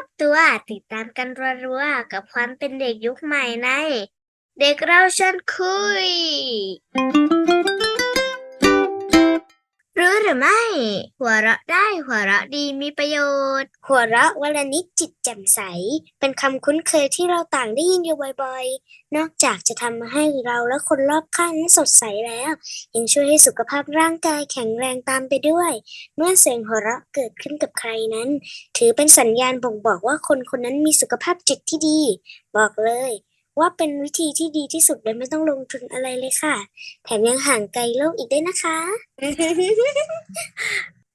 อบตัวติดตามกันรัวๆกับความเป็นเด็กยุคใหม่ใน เด็กเราชวนคุย รือไม่ หัวเราะได้หัวเราะดีมีประโยชน์ หัวเราะวันละนิดจิตแจ่มใส เป็นคำคุ้นเคยที่เราต่างได้ยินอยู่บ่อยๆ นอกจากจะทำให้เราและคนรอบข้างนั้นสดใสแล้ว ยังช่วยให้สุขภาพร่างกายแข็งแรงตามไปด้วย เมื่อเสียงหัวเราะเกิดขึ้นกับใครนั้น ถือเป็นสัญญาณบ่งบอกว่าคนคนนั้นมีสุขภาพจิตที่ดี บอกเลย ว่าเป็นวิธีที่ดีที่สุดโดยไม่ต้องลงทุนอะไรเลยค่ะ แถมยังห่างไกลโลกอีกด้วยนะคะ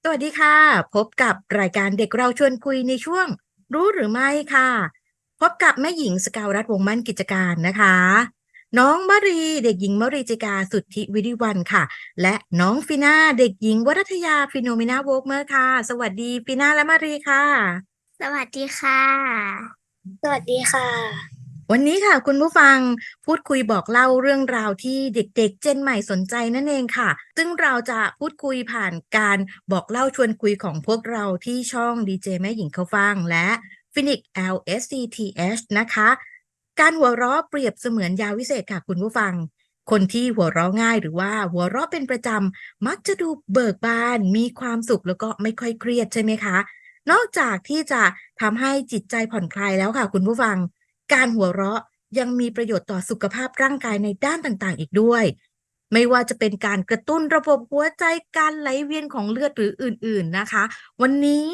สวัสดีค่ะ พบกับรายการเด็กเราชวนคุยในช่วง รู้หรือไม่ค่ะ พบกับแม่หญิงสกาวรัฐวงศ์มั่นกิจการนะคะ น้องมะรีเด็กหญิงมรีจิกาสุทธิวิริวันค่ะ และน้องฟิน่าเด็กหญิงวรัทยาฟิโนมินาโวกเมอร์ค่ะ สวัสดีฟิน่าและมะรีค่ะ สวัสดีค่ะ สวัสดีค่ะ วันนี้ค่ะ คุณผู้ฟังพูดคุยบอกเล่าเรื่องราวที่เด็กๆ เจนใหม่สนใจนั่นเองค่ะ ซึ่งเราจะพูดคุยผ่านการบอกเล่าชวนคุยของพวกเราที่ช่องดีเจแม่หญิงเขาฟังและ Phoenix LSCTH นะคะ การหัวเราะเปรียบเสมือนยาวิเศษค่ะคุณผู้ฟัง คนที่หัวเราะง่ายหรือว่าหัวเราะเป็นประจำมักจะดูเบิกบาน มีความสุขแล้วก็ไม่ค่อยเครียดใช่ไหมคะ นอกจากที่จะทำให้จิตใจผ่อนคลายแล้วค่ะคุณผู้ฟัง การหัวเราะยังมีประโยชน์ต่อสุขภาพร่างกายในด้านต่างๆ อีกด้วย ไม่ว่าจะเป็นการกระตุ้นระบบหัวใจการไหลเวียนของเลือดหรืออื่น ๆนะคะ วันนี้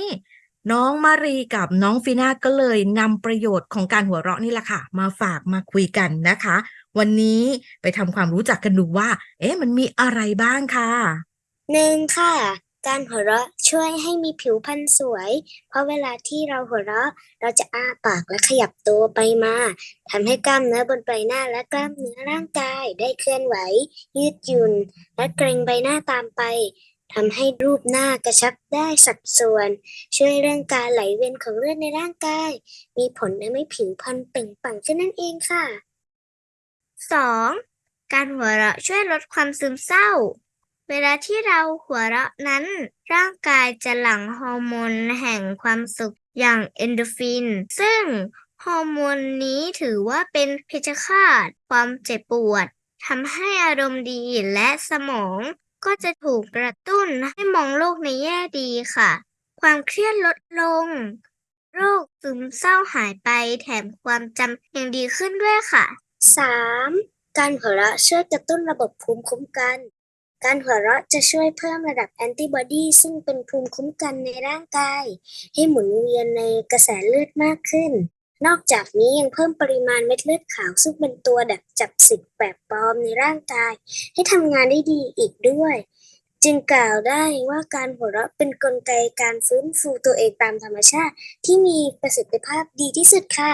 น้องมารีกับน้องฟีน่าก็เลยนำประโยชน์ของการหัวเราะนี่แหละค่ะ มาฝากมาคุยกันนะคะ วันนี้ไปทำความรู้จักกันดูว่า เอ๊ะมันมีอะไรบ้างค่ะหนึ่งค่ะ การหัวเราะช่วยให้มีผิวพรรณสวย เพราะเวลาที่เราหัวเราะเราจะอ้าปากและขยับตัวไปมาทำให้กล้ามเนื้อบนใบหน้าและกล้ามเนื้อร่างกายได้เคลื่อนไหว ยืดหยุ่น และเกรงใบหน้าตามไปทำให้รูปหน้ากระชับได้สัดส่วน ช่วยเรื่องการไหลเวียนของเลือดในร่างกาย มีผลทำให้ผิวพรรณเปล่งปลั่งขึ้นนั่นเองค่ะ 2. การหัวเราะช่วยลดความซึมเศร้า เวลาที่เราหัวเราะนั้น ร่างกายจะหลั่งฮอร์โมนแห่งความสุขอย่างเอนโดฟิน ซึ่งฮอร์โมนนี้ถือว่าเป็นเพชฌฆาต ความเจ็บปวดทำให้อารมณ์ดีและสมองก็จะถูกกระตุ้นให้มองโลกในแง่ดีค่ะ ความเครียดลดลง โรคซึมเศร้าหายไปแถมความจำยังดีขึ้นด้วยค่ะ 3. การหัวเราะช่วยกระตุ้นระบบภูมิคุ้มกัน การหัวเราะจะช่วยเพิ่มระดับแอนติบอดีซึ่งเป็นภูมิคุ้มกันในร่างกาย ให้หมุนเวียนในกระแสเลือดมากขึ้น นอกจากนี้ยังเพิ่มปริมาณเม็ดเลือดขาวซึ่งเป็นตัวดักจับสิ่งแปลกปลอมในร่างกาย ให้ทำงานได้ดีอีกด้วย จึงกล่าวได้ว่าการหัวเราะเป็นกลไกการฟื้นฟูตัวเองตามธรรมชาติ ที่มีประสิทธิภาพดีที่สุดค่ะ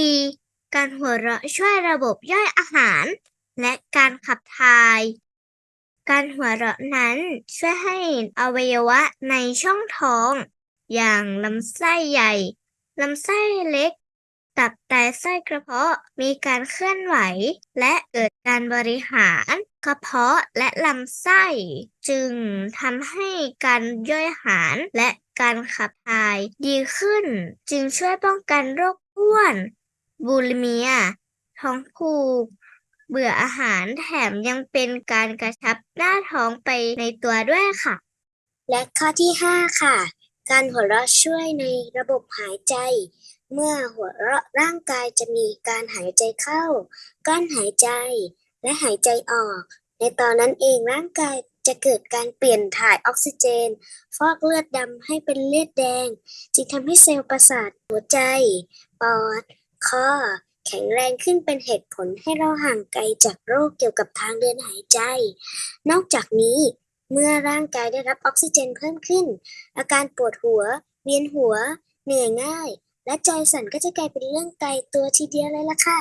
4. การหัวเราะช่วยระบบย่อยอาหาร และการขับถ่าย การหัวเราะนั้นช่วยให้อวัยวะในช่องท้อง อย่างลำไส้ใหญ่ลำไส้เล็ก ตับไตไส้กระเพาะมีการเคลื่อนไหว และเกิดการบริหารกระเพาะและลำไส้ จึงทำให้การย่อยอาหารและการขับถ่ายดีขึ้น จึงช่วยป้องกันโรคอ้วน บูลิเมีย ท้องผูก เบื่ออาหารแถมยังเป็นการกระชับหน้าท้องไปในตัวด้วยค่ะ และข้อที่ 5 ค่ะ การหัวเราะช่วยในระบบหายใจ เมื่อหัวเราะร่างกายจะมีการหายใจเข้ากั้นหายใจ และหายใจออก ในตอนนั้นเองร่างกายจะเกิดการเปลี่ยนถ่ายออกซิเจน ฟอกเลือดดำให้เป็นเลือดแดง จึงทำให้เซลล์ประสาทหัวใจ ปอด คอ แข็งแรงขึ้นเป็นเหตุผลให้เราห่างไกลจากโรคเกี่ยวกับทางเดินหายใจ นอกจากนี้ เมื่อร่างกายได้รับออกซิเจนเพิ่มขึ้น อาการปวดหัว เวียนหัว เหนื่อยง่าย และใจสั่นก็จะกลายเป็นเรื่องไกลตัวทีเดียวเลยล่ะค่ะ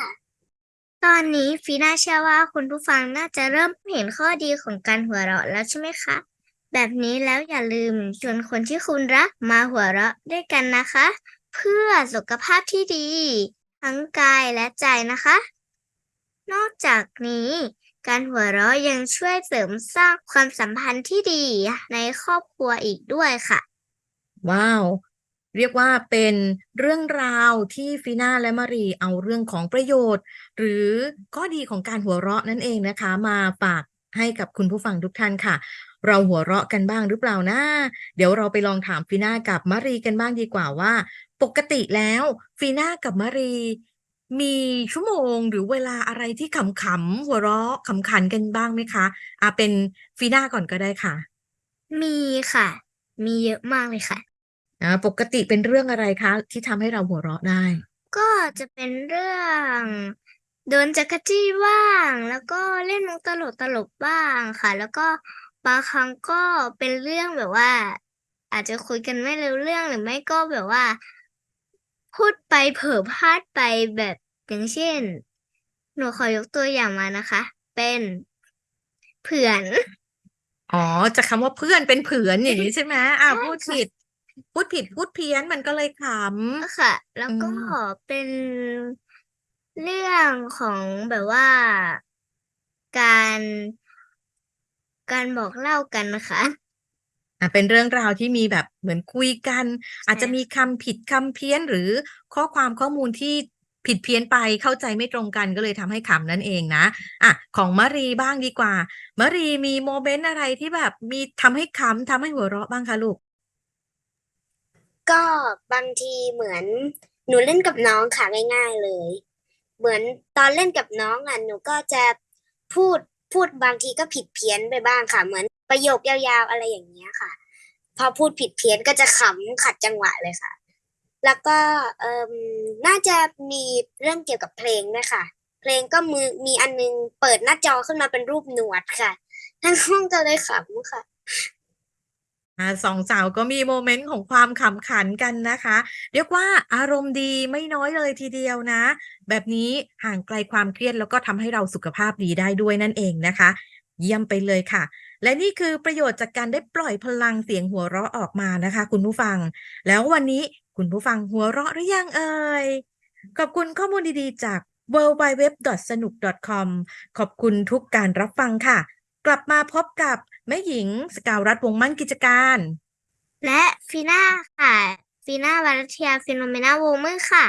ตอนนี้ฟีน่าเชื่อว่าคุณผู้ฟังน่าจะเริ่มเห็นข้อดีของการหัวเราะแล้วใช่ไหมคะ แบบนี้แล้วอย่าลืมชวนคนที่คุณรักมาหัวเราะด้วยกันนะคะ เพื่อสุขภาพที่ดี ทั้งกายและใจนะคะ นอกจากนี้ การหัวเราะยังช่วยเสริมสร้างความสัมพันธ์ที่ดีในครอบครัวอีกด้วยค่ะ ว้าว เรียกว่าเป็นเรื่องราวที่ฟีน่าและมารีเอาเรื่องของประโยชน์ หรือข้อดีของการหัวเราะนั่นเองนะคะ มาฝากให้กับคุณผู้ฟังทุกท่านค่ะ เราหัวเราะกันบ้างหรือเปล่านะ เดี๋ยวเราไปลองถามฟีน่ากับมารีกันบ้างดีกว่าว่า ปกติแล้วฟีน่ากับมารี มีชั่วโมงหรือเวลาอะไรที่ขำๆหัวเราะขำขันกันบ้างไหมคะ อะเป็นฟีน่าก่อนก็ได้ค่ะมีค่ะ มีเยอะมากเลยค่ะ อ่าปกติเป็นเรื่องอะไรคะ ที่ทำให้เราหัวเราะได้ ก็จะเป็นเรื่องโดนจักรจี้บ้าง แล้วก็เล่นมุกตลกตลกบ้างค่ะ แล้วก็บางครั้งก็เป็นเรื่องแบบว่า อาจจะคุยกันไม่รู้เรื่องหรือไม่ก็แบบว่า พูดไปเผลอพลาดไปแบบอย่างเช่น หนูขอยกตัวอย่างมานะคะ เป็นเผื่อนอ๋อจากคำว่าเพื่อนเป็นเผือนอย่างนี้ใช่ไหมอ่าใช่พูดค่ะผิด พูดผิดพูดเพี้ยนมันก็เลยขค่ะ แล้วอืก็มเป็นเรื่องของแบบว่าการการบอกเล่ากันนะคะำ อะเป็นเรื่องราวที่มีแบบเหมือนคุยกัน อาจจะใช่มีคำผิดคำเพี้ยนหรือข้อความข้อมูลที่ผิดเพี้ยนไปเข้าใจไม่ตรงกันก็เลยทำให้ขำนั่นเองนะอะของมะรีบ้างดีกว่ามะรีมีโมเมนต์อะไรที่แบบมีทำให้ขำทำให้หัวเราะบ้างคะลูก ก็บางทีเหมือนหนูเล่นกับน้องค่ะง่ายๆเลย เหมือนตอนเล่นกับน้องอะหนูก็จะพูดพูดบางทีก็ผิดเพี้ยนไปบ้างค่ะ เหมือน ประโยคยาวๆอะไรอย่างเงี้ยค่ะ พอพูดผิดเพี้ยนก็จะขำขัดจังหวะเลยค่ะ แล้วก็เอ่มน่าจะมีเรื่องเกี่ยวกับเพลงด้วยค่ะ เพลงก็มือมีอันนึงเปิดหน้าจอขึ้นมาเป็นรูปหนวดค่ะทั้งห้องก็เลยขำค่ะอ่าสองสาวก็มีโมเมนต์ของความขำขันกันนะคะ เรียกว่าอารมณ์ดีไม่น้อยเลยทีเดียวนะ แบบนี้ห่างไกลความเครียดแล้วก็ทำให้เราสุขภาพดีได้ด้วยนั่นเองนะคะ เยี่ยมไปเลยค่ะ และนี่คือประโยชน์จากการได้ปล่อยพลังเสียงหัวเราะออกมานะคะ คุณผู้ฟัง แล้ววันนี้คุณผู้ฟังหัวเราะหรือยังเอ่ย ขอบคุณข้อมูลดีๆ จาก w w w s n u k c o m ขอบคุณทุกการรับฟังค่ะ กลับมาพบกับแม่หญิงสกาวรัฐวงมั่นกิจการ และฟีน่าค่ะฟีน่าวารัตยาฟิโนเมนาวงมือค่ะ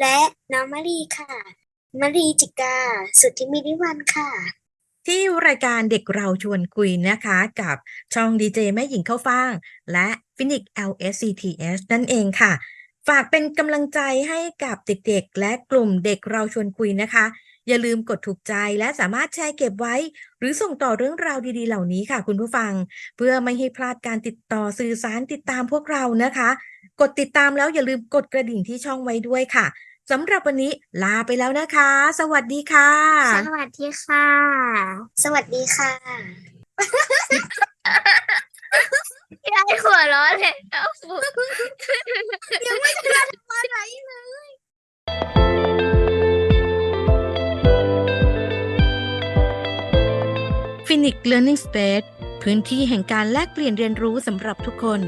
และน้องมารีค่ะมารีจิกา สุทธิมิริวันค่ะ ที่รายการเด็กเราชวนคุยนะคะกับช่องดีเจแม่หญิงเข้าฟ่าง และฟินิก LSCTS นั่นเองค่ะ ฝากเป็นกำลังใจให้กับเด็กๆ และกลุ่มเด็กเราชวนคุยนะคะ อย่าลืมกดถูกใจและสามารถแชร์เก็บไว้ หรือส่งต่อเรื่องราวดีๆ เหล่านี้ค่ะ คุณผู้ฟัง เพื่อไม่ให้พลาดการติดต่อสื่อสารติดตามพวกเรานะคะ กดติดตามแล้วอย่าลืมกดกระดิ่งที่ช่องไว้ด้วยค่ะ สำหรับวันนี้ลาไปแล้วนะคะ สวัสดีค่ะ สวัสดีค่ะ สวัสดีค่ะยายหัวเร้อนเลยยังไม่ทันอะไรเลยฟินิก Learning Space พื้นที่แห่งการแลกเปลี่ยนเรียนรู้สำหรับทุกคน